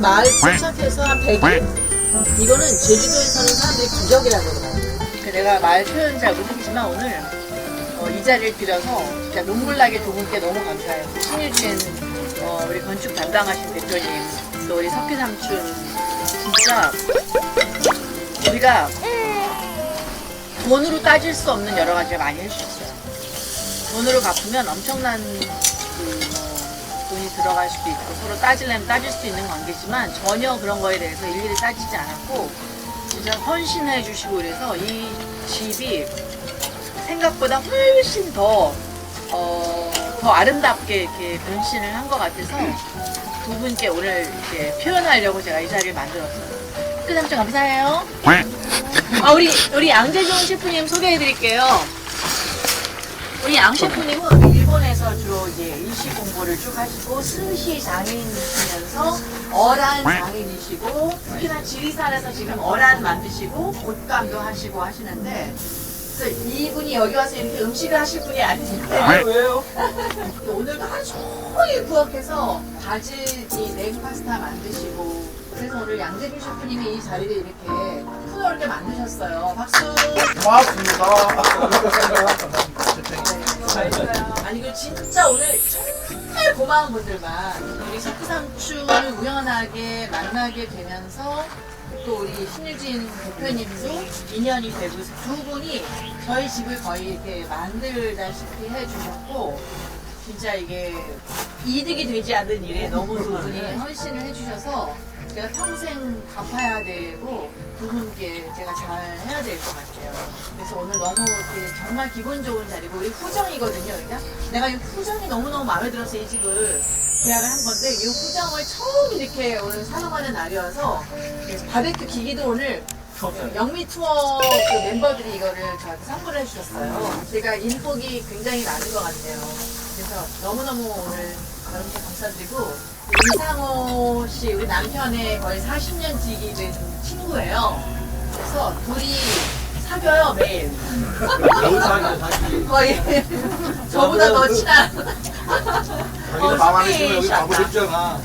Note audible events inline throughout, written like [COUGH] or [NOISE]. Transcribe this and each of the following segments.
마을 도착해서 한 100일? 이거는 제주도에 사는 사람들이 기적이라고 그러더라고요. 내가 말 표현 잘 못하겠지만 오늘 어, 이 자리를 빌어서 진짜 눈물 나게 두 분께 너무 감사해요. 신유진 어, 우리 건축 담당하신 대표님 또 우리 석희 삼촌 진짜 우리가 돈으로 따질 수 없는 여러 가지를 많이 해주셨어요. 돈으로 갚으면 엄청난 그 뭐, 돈이 들어갈 수도 있고 서로 따지려면 따질 수도 있는 관계지만 전혀 그런 거에 대해서 일일이 따지지 않았고 진짜 헌신해 주시고 그래서 이 집이 생각보다 훨씬 더, 어, 더 아름답게 이렇게 변신을 한 것 같아서 두 분께 오늘 이렇게 표현하려고 제가 이 자리를 만들었어요. 그 삼촌 감사해요. [LAUGHS] 아, 우리, 우리 양재종 셰프님 소개해 드릴게요. 우리 양 셰프님은 일본에서 주로 이제 공부를 쭉 하시고 스시 장인이시면서 어란 장인이시고 특히나 지리산에서 지금 어란 만드시고 옷감도 하시고 하시는데 그래서 이분이 여기 와서 이렇게 음식을 하실 분이 아닌데 왜요? 오늘 하루 종일 부엌에서 바질 이 냉파스타 만드시고 그래서 오늘 양재준 셰프님이 이 자리를 이렇게 푸짐하게 만드셨어요. 박수. 아니 [LAUGHS] 고마운 분들만 우리 석구 삼촌을 우연하게 만나게 되면서 또 우리 신유진 대표님도 인연이 되고 두 분이 저희 집을 거의 이렇게 만들다시피 해주셨고 진짜 이게 이득이 되지 않는 일에 너무 두 분이 헌신을 해주셔서 제가 평생 갚아야 되고 두 분께 제가 잘 해야 될 것 같아요. 그래서 오늘 너무 정말 기분 좋은 자리고 우리 후정이거든요. 그러니까 내가 이 후정이 너무너무 마음에 들어서 이 집을 계약을 한 건데 이 후정을 처음 이렇게 오늘 사용하는 날이어서 바베큐 기기도 오늘 영미 투어 그 멤버들이 이거를 저한테 선물해 주셨어요. 제가 인복이 굉장히 많은 것 같아요. 그래서 너무너무 오늘 여러분께 감사드리고 이상호 씨 우리 남편의 거의 40년 지기 된 친구예요. 그래서 둘이 사겨요 매일. 거의 저보다 더 친한. 자기는 마음 안에 있으면 여기 가고 싶잖아.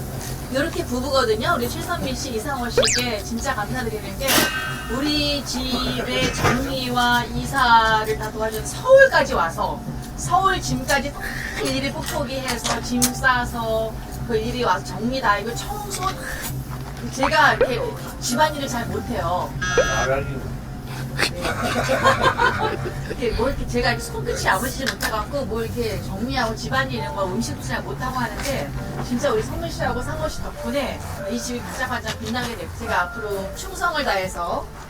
이렇게 부부거든요. 우리 최선미 씨, 이상호 씨께 진짜 감사드리는 게 우리 집의 정리와 이사를 다 도와준 서울까지 와서 서울 짐까지 다 일일이 뽁뽁이 해서 짐 싸서 그 일이 와서 정리 다. 이거 청소. 다 제가 이렇게 집안일을 잘 못해요. 이렇게 뭐 이렇게 제가 이렇게 손끝이 아버지 못해갖고 뭐 이렇게 정리하고 집안일 이런 거 음식도 잘 못하고 하는데 진짜 우리 성민 씨하고 상호 씨 덕분에 이 집이 반짝반짝 빛나게 됐고 제가 앞으로 충성을 다해서 네,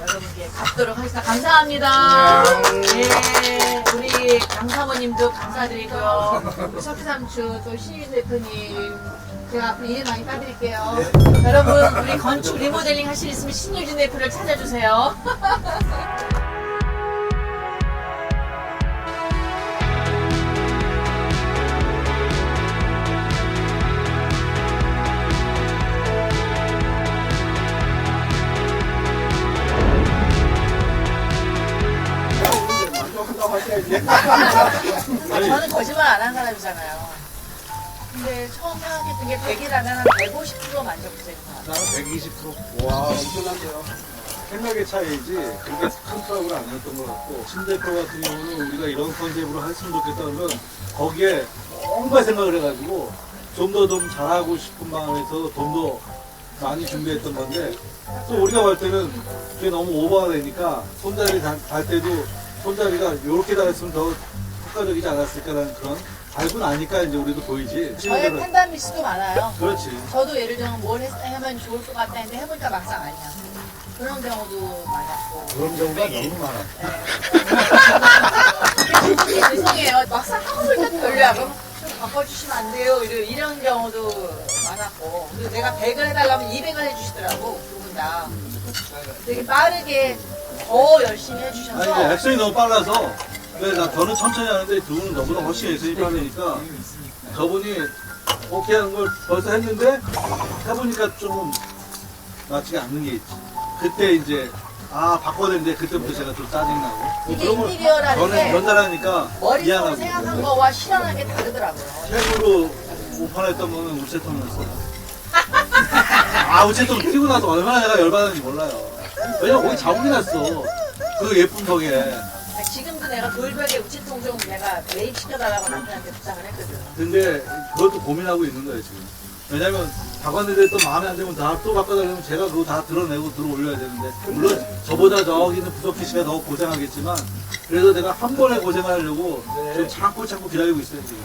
여러분께 갚도록 하겠습니다. 감사합니다. 네, 우리 강사모님도 감사드리고요. 우리 석희 삼촌 또 시인 대표님 제가 앞으로 일 많이 따드릴게요. 여러분 우리 건축 리모델링 하실 일 있으면 신유진 대표를 찾아주세요. [LAUGHS] 저는 거짓말 안 한 사람이잖아요. 근데 처음 생각했던 게 100이라면 한150% 만족도인 것 같아요. 나는 120%. 와, 엄청난데요. 생각의 차이지 그게 큰 트러블 아니었던 것 같고 신 대표 같은 경우는 우리가 이런 컨셉으로 했으면 좋겠다면 거기에 뭔가 생각을 해가지고 좀 더 좀 잘하고 싶은 마음에서 돈도 많이 준비했던 건데 또 우리가 볼 때는 그게 너무 오버가 되니까 손자리 다- 달 때도 손자리가 이렇게 다 했으면 더 효과적이지 않았을까라는 그런 알고 나니까 이제 우리도 보이지 저의 판단 미스도 많아요. 그렇지 저도 예를 들면 뭘 했, 하면 좋을 것 같다 했는데 해보니까 막상 아니야. 그런 경우도 많았고. 그런 경우가 너무 많아 [LAUGHS] 그분이 죄송해요. 막상 하고 보니까 별로야. 그럼 좀 바꿔주시면 안 돼요. 이런, 이런 경우도 많았고. 그리고 내가 100을 해달라면 200을 해주시더라고. 두 분 다. 되게 빠르게 더 열심히 아니 해주셔서. 이제 액션이 너무 빨라서 그래 나 저는 천천히 하는데 두 분은 너무나 훨씬 액션이 빠르니까 저분이 오케이 하는 걸 벌써 했는데 해보니까 좀 맞지가 않는 게 있지 그때 이제 아 바꿔야 되는데 그때부터 제가 좀 짜증나고 이게 그런 걸 인테리어라는 저는 게 연달하니까 머릿속으로 미안하고 생각한 거와 실현한 게 다르더라고요. 최고로 오판했던 거는 울세통이었어 [LAUGHS] 아 어쨌든 키고 나서 얼마나 내가 열받았는지 몰라요. 왜냐면 거기 자국이 났어. 그 예쁜 덕에. 지금도 내가 돌벽에 우체통 좀 내가 매입 시켜달라고 남편한테 부탁을 했거든. 근데 그것도 고민하고 있는 거예요 지금. 왜냐면 바꿨는데 또 마음에 안 들면 다 또 바꿔달라면 제가 그거 다 드러내고 들어 올려야 되는데 물론 저보다 저기 있는 부석기 씨가 더 고생하겠지만 그래서 내가 한 번에 고생하려고 지금 참고 참고 기다리고 있어요 지금.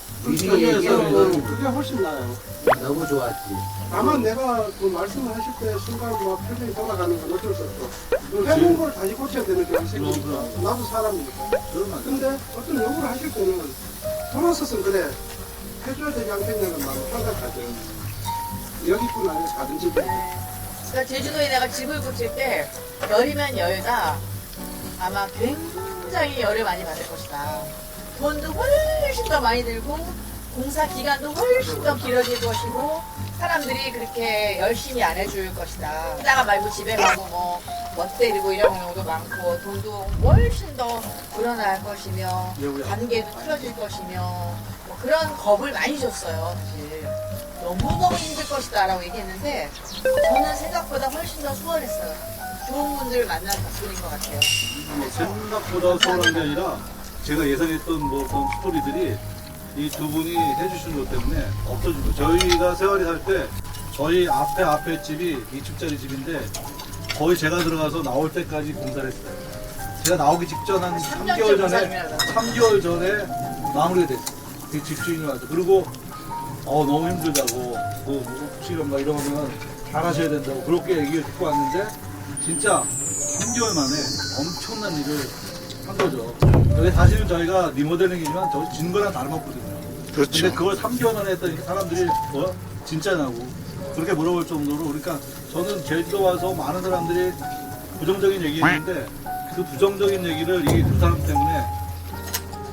미리 얘기하면 그게 훨씬 나아요. 너무 좋았지. 다만 내가 그 말씀을 하실 때 순간 막 표정이 돌아가는 건 어쩔 수 없어. 그 해놓은 걸 다시 고쳐야 되는 경우가 생기니까 나도 사람이니까. 근데 어떤 요구를 하실 때는 돌아서서 그래 해줘야 되지 않겠냐는 마음을 항상 가져요. 여기뿐 아니라 다든지 그러니까 제주도에 내가 집을 고칠 때 열이면 열다 아마 굉장히 열을 많이 받을 것이다. 돈도 훨씬 더 많이 들고 공사 기간도 훨씬 더 길어질 것이고 사람들이 그렇게 열심히 안 해줄 것이다. 하다가 말고 집에 가고 뭐 멋대리고 이런 경우도 많고 돈도 훨씬 더 불어날 것이며 관계도 틀어질 것이며 뭐 그런 겁을 많이 줬어요 사실. 너무너무 힘들 것이다 라고 얘기했는데 저는 생각보다 훨씬 더 수월했어요. 좋은 분들 만난 덕분인 것 같아요. 뭐 생각보다 수월한 게 아니라 제가 예상했던 뭐 그런 스토리들이 이 두 분이 해주신 것 때문에 없어진 거예요. 저희가 세월이 살 때 저희 앞에 앞에 집이 2층짜리 집인데 거의 제가 들어가서 나올 때까지 공사를 했어요. 제가 나오기 직전 한 3개월 전에 3개월 전에 마무리가 됐어요. 그 집주인이 와서 그리고 어 너무 힘들다고 뭐 혹시나 막 이러면 잘하셔야 된다고 그렇게 얘기를 듣고 왔는데 진짜 3개월 만에 엄청난 일을 한 거죠. 근데 사실은 저희가 리모델링이지만 저진 거랑 다름없거든요. 그렇죠. 근데 그걸 3개월 만에 했더니 사람들이 뭐 진짜냐고 그렇게 물어볼 정도로 그러니까 저는 제주도 와서 많은 사람들이 부정적인 얘기 했는데 그 부정적인 얘기를 이 두 사람 때문에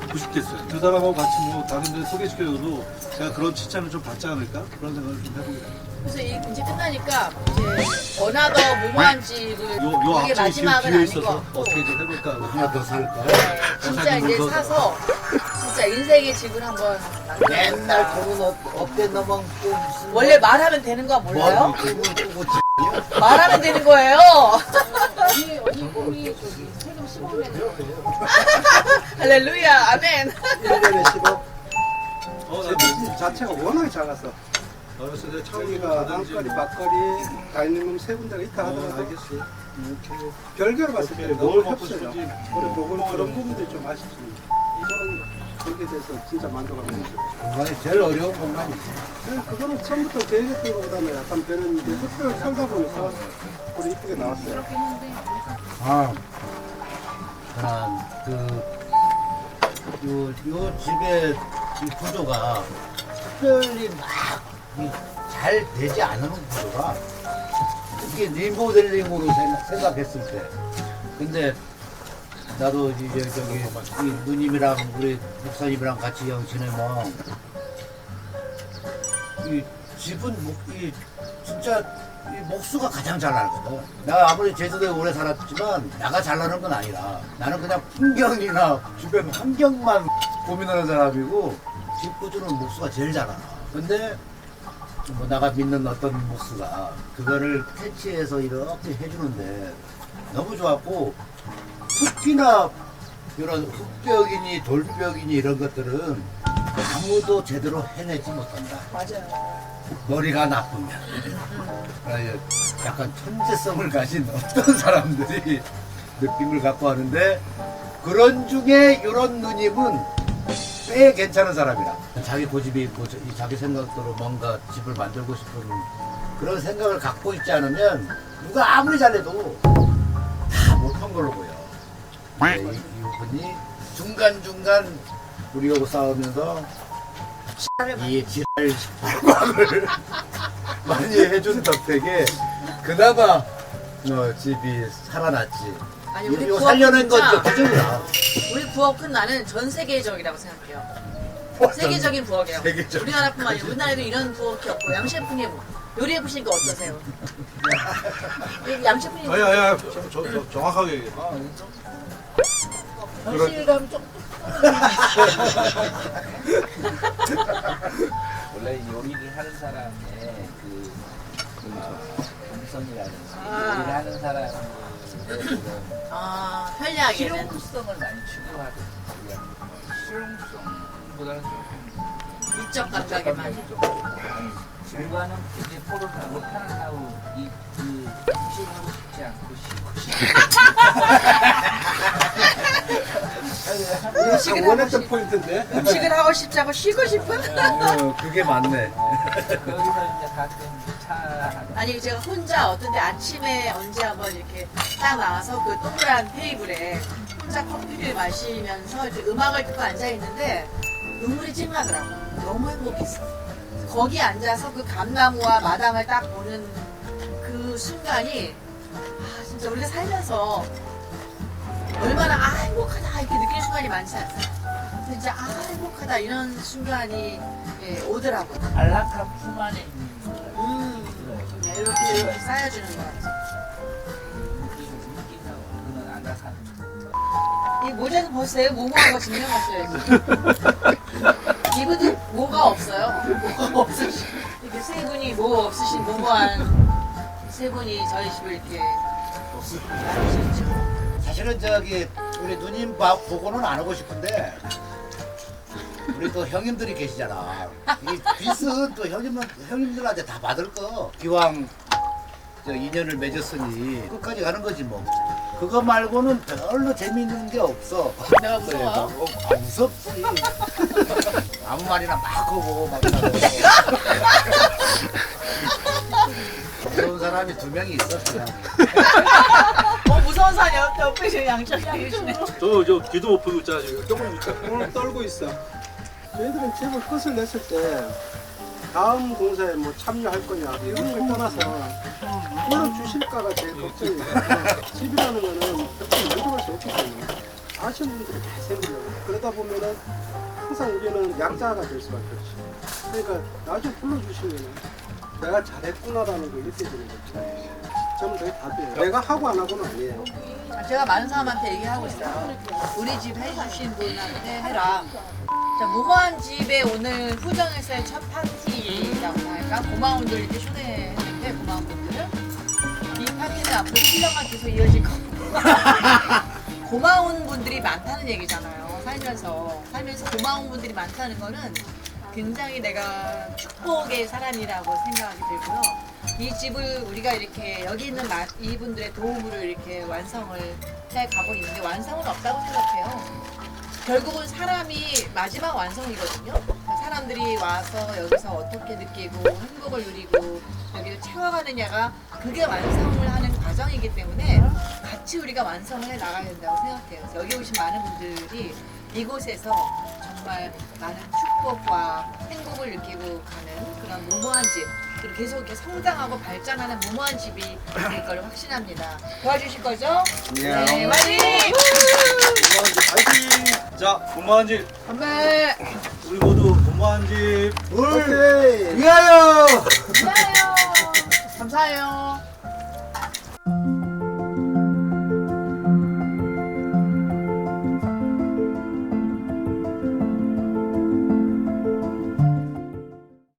부식했어요. 두 사람하고 같이 뭐 다른 데 소개시켜줘도 제가 그런 칭찬을 좀 받지 않을까? 그런 생각을 좀 해보게 돼요. 그래서 이 이제 끝나니까 이제 어나더 무모한 집을 요, 요 이게 앞쪽에 지금 마지막은 아닌 있어서 것 같고 어떻게 좀 해볼까? 하나 더 살까? 네, 진짜 이제 사서 진짜 인생의 집을 한번 맨날 만들어볼까. 돈은 어- 어깨 넘어 무슨 원래 말하면 되는 거 몰라요? 뭐 [LAUGHS] 말하면 되는 거예요. 할렐루야, 아멘. 1년에 10억. 어, 제나집 자체가 워낙에 작 았어. 어렸을 때 저기가 안거리, 밖거리, 다이닝룸 세 군데가 있다 하더라도 알겠어. 별개로 봤을 때뭘 너무 먹고 협소해요. 싶은지 우리 보고 그런 부분들이 좀 아쉽습니다. 이거는 거기에 대해서 진짜 만족하고 있어요. 공간이 제일 어려운 공간이 네, 그거는 처음부터 계획했던 것보다는 약간 배는 이제 흡혈을 살다 보니까 우리 이쁘게 나왔어요. 아 그런 그 요, 요 집의 이 구조가 특별히 막 잘 되지 않은 구조가 특히 리모델링으로 생각, 생각 했을 때 근데 나도 이제 저기 이 누님이랑 우리 목사님이랑 같이 영 지내면 이 집은 목- 이 진짜 이 목수가 가장 잘 나거든. 내가 아무리 제주도에 오래 살았지만 나가 잘 나는 건 아니라 나는 그냥 풍경이나 주변 환경만 고민하는 사람이고 집 구조는 목수가 제일 잘 알아. 근데 뭐 내가 믿는 어떤 목수가 그거를 캐치해서 이렇게 해주는데 너무 좋았고 특히나 이런 흙벽이니 돌벽이니 이런 것들은 아무도 제대로 해내지 못한다. 맞아요. 머리가 나쁘면 약간 천재성을 가진 어떤 사람들이 느낌을 갖고 하는데 그런 중에 이런 누님은 꽤 괜찮은 사람이라 자기 고집이 있고 저- 이 자기 생각대로 뭔가 집을 만들고 싶은 그런 생각을 갖고 있지 않으면 누가 아무리 잘해도 다 못한 걸로 보여 네, 이, 이분이 중간 중간 우리하고 싸우면서 이 지랄 발광을 [LAUGHS] 많이 해준 덕택에 그나마 어, 집이 살아났지. 아니 우리 이거 부엌 살려낸 건 진짜 진짜 부정이야. 부엌은 나는 전 세계적이라고 생각해요. 세계적인 부엌이에요. 세계적인 우리나라뿐만 아니라 [LAUGHS] 우리나라에도 이런 부엌이 없고 양 셰프님 요리해 보시니까 어떠세요? [LAUGHS] 양 셰프님 아니 아니 아니 저, 저, 저, 정확하게 얘기해 현실감 좀 [LAUGHS] 원래 요리를 하는 사람의 그, 그 정성이라든지 아. 요리를 하는 그런 아, 편리하게는 실용성을 많이 추구하거든요. 실용성보다는 좀 미적 감각에만 아니, 질과는 굉장히 포릇하고 편안하고 이그 음식하고 싶지 않고 쉬고 싶고 음식을 하고 원했던 싶 포인트인데. 음식을 하고 싶지 않고 쉬고 싶은 어, 그게 맞네. 거기서 이제 가끔 차 아니 제가 혼자 어떤데 아침에 언제 한번 이렇게 딱 나와서 그 동그란 테이블에 혼자 커피를 마시면서 이렇게 음악을 듣고 앉아 있는데 눈물이 찡하더라고 너무 행복했어 거기 앉아서 그 감나무와 마당을 딱 보는 그 순간이 아 진짜 우리가 살면서 얼마나 아 행복하다 이렇게 느끼는 순간이 많지 않아요. 진짜 아 행복하다 이런 순간이 예, 오더라고 안락한 품 안에 있는 쌓여주는 것 안락한 이 모자도. 모모한 거 증명하셔야지. 이분들 뭐가 없어요. 뭐가 없으신, 이렇게 세 분이 뭐 없으신 모모한 세 분이 저희 집을 이렇게. 사실은 저기 우리 누님 봐- 보고는 안 하고 싶은데 우리 또 형님들이 계시잖아. 이 빚은 또 형님 형님들한테 다 받을 거. 기왕 저 인연을 맺었으니 끝까지 가는 거지 뭐. 그거 말고는 별로 재미있는 게 없어. 내가 무서워요? 어, 아, 무섭지. 아무 말이나 막 하고 막 이러고. [LAUGHS] 무서운 사람이 두 명이 있어 그냥. 어, 무서운 사람이 옆에 옆에 지금 양쪽이 계시네. 저, 저 귀도 못 펴고 있잖아 지금 오늘 떨고 있어. 저희들은 집을 끝을 냈을 때 다음 공사에 뭐 참여할 거냐 이런 걸 떠나서 물론 주실까가 제일 걱정이에요. 집이라는 거는 어떻게 만족할 수 없기 때문에 아시는 분들이 다 생기려고 그러다 보면은 항상 우리는 약자가 될 수밖에 없지. 그러니까 나중에 불러주시면 내가 잘했구나라는 걸 느껴지는 거죠. 저는 그게 답이에요. 내가 하고 안 하고는 아니에요. 제가 많은 사람한테 얘기하고 있어요. 우리 집 해주신 분한테 해라. 자, 무모한 집에 오늘 후정에서의 첫 파티라고 할까? 고마운 분들 이렇게 초대했는데, 고마운 분들을. 이 파티는 앞으로 7년간 계속 이어질 거고. [LAUGHS] 고마운 분들이 많다는 얘기잖아요. 살면서. 살면서 고마운 분들이 많다는 거는 굉장히 내가 축복의 사람이라고 생각이 들고요. 이 집을 우리가 이렇게 여기 있는 마- 이분들의 도움으로 이렇게 완성을 해 가고 있는데 완성은 없다고 생각해요. 결국은 사람이 마지막 완성이거든요. 사람들이 와서 여기서 어떻게 느끼고 행복을 누리고 여기를 채워가느냐가 그게 완성을 하는 과정이기 때문에 같이 우리가 완성을 해 나가야 된다고 생각해요. 여기 오신 많은 분들이 이곳에서 정말 많은 축복과 행복을 느끼고 가는 그런 무모한 집 그리고 계속 이렇게 성장하고 발전하는 무모한 집이 될 걸 확신합니다. 도와주실 거죠? 네, 화이팅! 파이팅 자 고마운 집 건배! 우리 모두 고마운 집물 위하여. 감사해요. 감사해요.